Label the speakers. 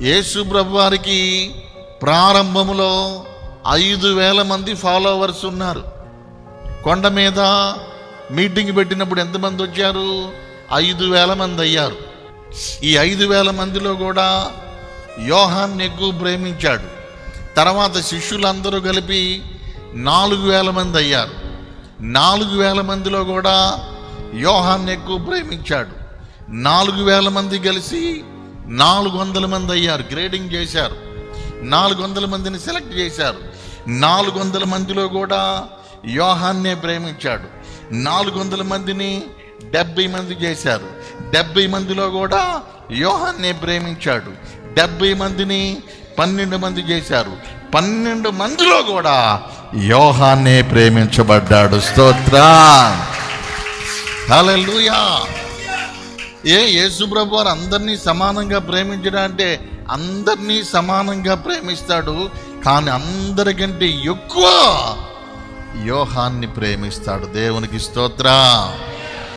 Speaker 1: యేసు ప్రభు వారికి ప్రారంభములో ఐదు వేల మంది ఫాలోవర్స్ ఉన్నారు. కొండ మీద మీటింగ్ పెట్టినప్పుడు ఎంతమంది వచ్చారు? ఐదు వేల మంది అయ్యారు. ఈ ఐదు వేల మందిలో కూడా యోహాన్ ఎక్కువ ప్రేమించాడు. తర్వాత శిష్యులందరూ కలిపి నాలుగు వేల మంది అయ్యారు. నాలుగు వేల మందిలో కూడా యోహాన్ ఎక్కువ ప్రేమించాడు. నాలుగు వేల మంది కలిసి నాలుగు వందల మంది అయ్యారు గ్రేడింగ్ చేశారు. నాలుగు వందల మందిని సెలెక్ట్ చేశారు. నాలుగు వందల మందిలో కూడా యోహాన్నే ప్రేమించాడు. నాలుగు వందల మందిని డెబ్బై మంది చేశారు. డెబ్బై మందిలో కూడా యోహాన్నే ప్రేమించాడు. డెబ్బై మందిని పన్నెండు మంది చేశారు. పన్నెండు మందిలో కూడా యోహాన్నే ప్రేమించబడ్డాడు. స్తోత్ర. లూయా ఏ యేసుప్రభు వారు అందరినీ సమానంగా ప్రేమించడం అంటే అందరినీ సమానంగా ప్రేమిస్తాడు కానీ అందరికంటే ఎక్కువ యోహాన్ని ప్రేమిస్తాడు. దేవునికి స్తోత్ర.